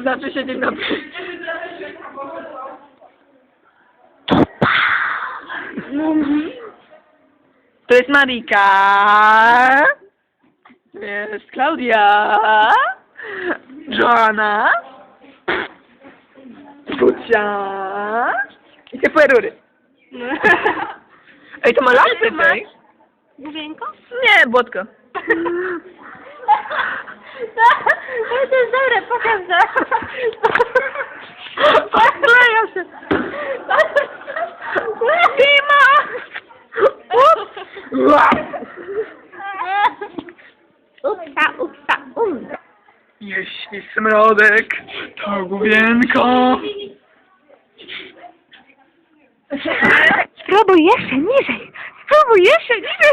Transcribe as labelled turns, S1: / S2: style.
S1: znaczy się dzień dobry. To jest Marika. To jest Klaudia. Joanna. Bucia. I te rury. Ej, to ma lampy tej.
S2: Główienko?
S1: Nie, błotko.
S2: To jest dobre, pokażę.
S1: Odkleja się. Dima!
S2: Upsa, upsa, umsa.
S1: Jeśli smrodek, to główienko.
S2: Spróbuj jeszcze niżej. Spróbuj jeszcze niżej.